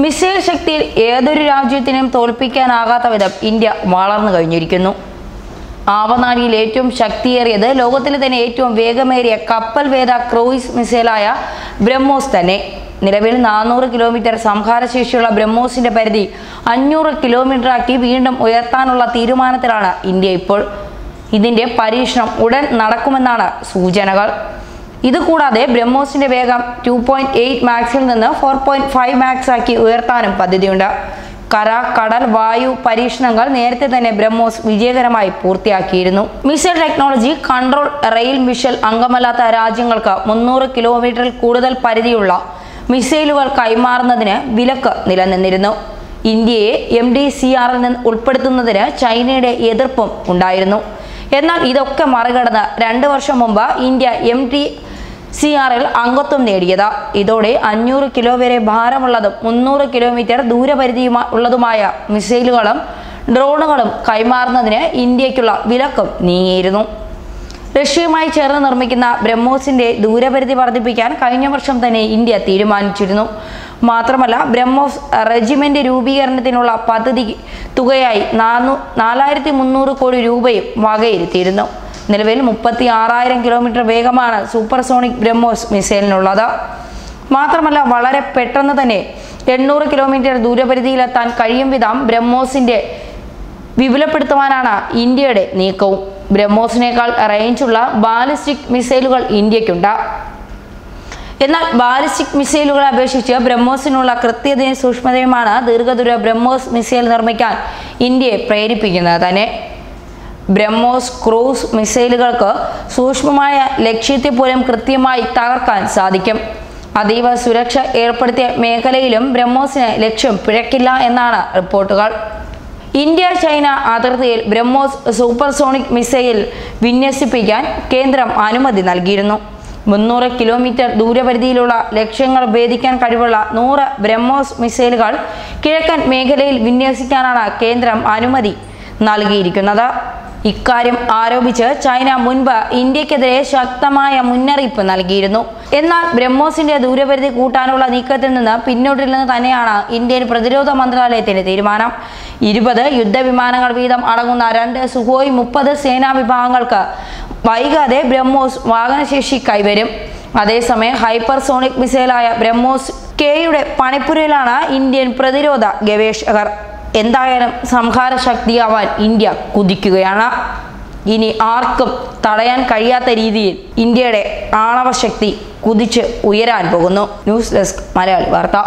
Missile ശക്തിയിൽ ഏതൊരു രാജ്യത്തിനും തോൽപ്പിക്കാനാകാത്ത വിധം ഇന്ത്യ വളർന്നു കഴിഞ്ഞിരിക്കുന്നു. ആവനാഴിയിൽ ഏറ്റവും ശക്തിയേറിയത് ലോകത്തിലെ തന്നെ ഏറ്റവും വേഗമേറിയ കപ്പൽ വേദ ക്രൂയിസ് മിസൈലായ ബ്രഹ്മോസ് തന്നെ. നിലവിൽ നാനൂറ് കിലോമീറ്റർ സംഹാരശേഷിയുള്ള ബ്രഹ്മോസിന്റെ പരിധി അഞ്ഞൂറ് കിലോമീറ്ററാക്കി വീണ്ടും ഉയർത്താനുള്ള തീരുമാനത്തിലാണ് ഇന്ത്യ ഇപ്പോൾ. ഇതിന്റെ പരീക്ഷണം ഉടൻ നടക്കുമെന്നാണ് സൂചനകൾ. ഇതുകൂടാതെ ബ്രഹ്മോസിന്റെ വേഗം ടു പോയിന്റ് എയ്റ്റ് മാക്സിൽ നിന്ന് ഫോർ പോയിന്റ് ഫൈവ് മാക്സ് ആക്കി ഉയർത്താനും പദ്ധതിയുണ്ട്. കര കടൽ വായു പരീക്ഷണങ്ങൾ നേരത്തെ തന്നെ ബ്രഹ്മോസ് വിജയകരമായി പൂർത്തിയാക്കിയിരുന്നു. മിസൈൽ ടെക്നോളജി കൺട്രോൾ റെയിൽ മിഷൽ അംഗമല്ലാത്ത രാജ്യങ്ങൾക്ക് മുന്നൂറ് കിലോമീറ്ററിൽ കൂടുതൽ പരിധിയുള്ള മിസൈലുകൾ കൈമാറുന്നതിന് വിലക്ക് നിലനിന്നിരുന്നു. ഇന്ത്യയെ എം ഡി സി ആറിൽ നിന്ന് ഉൾപ്പെടുത്തുന്നതിന് ചൈനയുടെ എതിർപ്പും ഉണ്ടായിരുന്നു. എന്നാൽ ഇതൊക്കെ മറികടന്ന് രണ്ട് വർഷം മുമ്പ് ഇന്ത്യ എം ടി സി ആറിൽ അംഗത്വം നേടിയത്. ഇതോടെ അഞ്ഞൂറ് കിലോ വരെ ഭാരമുള്ളതും മുന്നൂറ് കിലോമീറ്റർ ദൂരപരിധിയുമാ ഉള്ളതുമായ മിസൈലുകളും ഡ്രോണുകളും കൈമാറുന്നതിന് ഇന്ത്യക്കുള്ള വിലക്കും നീങ്ങിയിരുന്നു. റഷ്യയുമായി ചേർന്ന് നിർമ്മിക്കുന്ന ബ്രഹ്മോസിന്റെ ദൂരപരിധി വർദ്ധിപ്പിക്കാൻ കഴിഞ്ഞ വർഷം തന്നെ ഇന്ത്യ തീരുമാനിച്ചിരുന്നു. മാത്രമല്ല ബ്രഹ്മോസ് റെജിമെന്റ് രൂപീകരണത്തിനുള്ള പദ്ധതി തുകയായി നാനൂ നാലായിരത്തി മുന്നൂറ് കോടി രൂപയും വകയിരുത്തിയിരുന്നു. നിലവിൽ മുപ്പത്തി ആറായിരം കിലോമീറ്റർ വേഗമാണ് സൂപ്പർസോണിക് ബ്രഹ്മോസ് മിസൈലിനുള്ളത്. മാത്രമല്ല വളരെ പെട്ടെന്ന് തന്നെ എണ്ണൂറ് കിലോമീറ്റർ ദൂരപരിധിയിലെത്താൻ കഴിയും വിധം ബ്രഹ്മോസിന്റെ വിപുലപ്പെടുത്തുവാനാണ് ഇന്ത്യയുടെ നീക്കവും. ബ്രഹ്മോസിനേക്കാൾ റേഞ്ചുള്ള ബാലിസ്റ്റിക് മിസൈലുകൾ ഇന്ത്യക്കുണ്ട്. എന്നാൽ ബാലിസ്റ്റിക് മിസൈലുകളെ അപേക്ഷിച്ച് ബ്രഹ്മോസിനുള്ള കൃത്യതയും സൂക്ഷ്മതയുമാണ് ദീർഘദൂര ബ്രഹ്മോസ് മിസൈൽ നിർമ്മിക്കാൻ ഇന്ത്യയെ പ്രേരിപ്പിക്കുന്നത് തന്നെ. ബ്രഹ്മോസ് ക്രൂസ് മിസൈലുകൾക്ക് സൂക്ഷ്മമായ ലക്ഷ്യത്തെ പോലും കൃത്യമായി തകർക്കാൻ സാധിക്കും. അതീവ സുരക്ഷ ഏർപ്പെടുത്തിയ മേഖലയിലും ബ്രഹ്മോസിന് ലക്ഷ്യം പിഴക്കില്ല എന്നാണ് റിപ്പോർട്ടുകൾ. ഇന്ത്യ ചൈന അതിർത്തിയിൽ ബ്രഹ്മോസ് സൂപ്പർസോണിക് മിസൈൽ വിന്യസിപ്പിക്കാൻ കേന്ദ്രം അനുമതി നൽകിയിരുന്നു. മുന്നൂറ് കിലോമീറ്റർ ദൂരപരിധിയിലുള്ള ലക്ഷ്യങ്ങൾ ഭേദിക്കാൻ കഴിവുള്ള നൂറ് ബ്രഹ്മോസ് മിസൈലുകൾ കിഴക്കൻ മേഖലയിൽ വിന്യസിക്കാനാണ് കേന്ദ്രം അനുമതി നൽകിയിരിക്കുന്നത്. ഇക്കാര്യം ആരോപിച്ച് ചൈന മുൻപ് ഇന്ത്യക്കെതിരെ ശക്തമായ മുന്നറിയിപ്പ് നൽകിയിരുന്നു. എന്നാൽ ബ്രഹ്മോസിന്റെ ദൂരപരിധി കൂട്ടാനുള്ള നീക്കത്തിൽ നിന്ന് പിന്നോട്ടില്ലെന്ന് തന്നെയാണ് ഇന്ത്യൻ പ്രതിരോധ മന്ത്രാലയത്തിന്റെ തീരുമാനം. ഇരുപത് യുദ്ധവിമാനങ്ങൾ വീതം അടങ്ങുന്ന രണ്ട് സുഹോയ് മുപ്പത് സേനാ വിഭാഗങ്ങൾക്ക് വൈകാതെ ബ്രഹ്മോസ് വാഹനശേഷി കൈവരും. അതേസമയം ഹൈപ്പർസോണിക് മിസൈലായ ബ്രഹ്മോസ് കെയുടെ പണിപ്പുരയിലാണ് ഇന്ത്യൻ പ്രതിരോധ ഗവേഷകർ. എന്തായാലും സംഹാര ശക്തിയാവാൻ ഇന്ത്യ കുതിക്കുകയാണ്. ഇനി ആർക്കും തടയാൻ കഴിയാത്ത രീതിയിൽ ഇന്ത്യയുടെ ആണവശക്തി കുതിച്ച് ഉയരാൻ പോകുന്നു. ന്യൂസ് ഡെസ്ക് മലയാളി വാർത്ത.